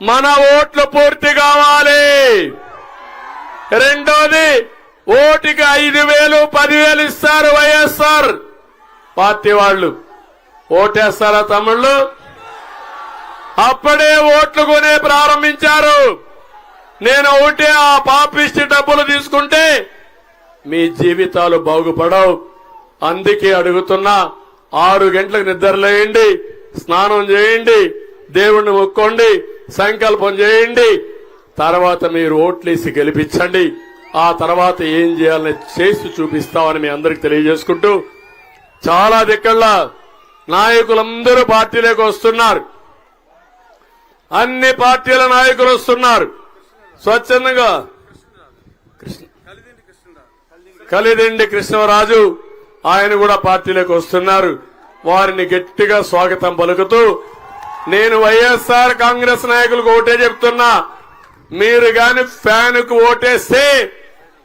మన ఓట్లు పూర్తి కావాలి. రెండోది ఓటుకి ఐదు వేలు పదివేలు ఇస్తారు వైఎస్ఆర్ పార్టీ వాళ్ళు. ఓటేస్తారా తమ్ముళ్ళు? అప్పుడే ఓట్లు కొనే ప్రారంభించారు. నేను ఒకటే ఆ పాపిష్టి డబ్బులు తీసుకుంటే మీ జీవితాలు బాగుపడవు. అందుకే అడుగుతున్నా ఆరు గంటలకు నిద్రలేయండి స్నానం చేయండి దేవుణ్ణి మొక్కోండి సంకల్పం చేయండి. తర్వాత మీరు ఓట్లేసి గెలిపించండి. ఆ తర్వాత ఏం చేయాలని చేసి చూపిస్తామని మీ అందరికి తెలియజేసుకుంటూ చాలా దిక్కళ్ళ నాయకులందరూ పార్టీలోకి వస్తున్నారు. అన్ని పార్టీల నాయకులు వస్తున్నారు. స్వచ్ఛందంగా కలిదిండి కృష్ణరాజు ఆయన కూడా పార్టీలోకి వస్తున్నారు. వారిని గట్టిగా స్వాగతం పలుకుతూ నేను వైఎస్ఆర్ కాంగ్రెస్ నాయకులకు ఓటే చెప్తున్నా. మీరు గాని ఫ్యాన్కు ఓటేస్తే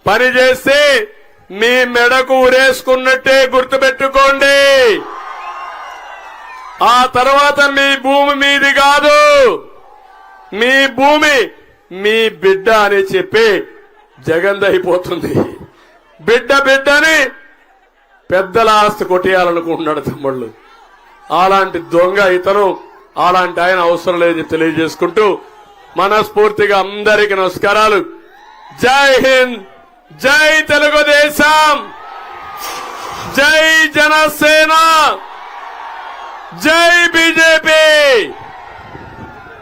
పని చేస్తే మీ మెడకు ఉరేసుకున్నట్టే గుర్తుపెట్టుకోండి. ఆ తర్వాత మీ భూమి మీది కాదు. మీ భూమి మీ బిడ్డ అని చెప్పి జగన్ బిడ్డ బిడ్డని పెద్దల ఆస్తి కొట్టేయాలనుకుంటున్నాడు తమ్ముళ్ళు. అలాంటి దొంగ ఇతను అలాంటి ఆయన అవసరం లేదు తెలియజేసుకుంటూ మనస్ఫూర్తిగా అందరికి నమస్కారాలు. జై హింద్ జై తెలుగుదేశం జై జనసేన జై బీజేపీ.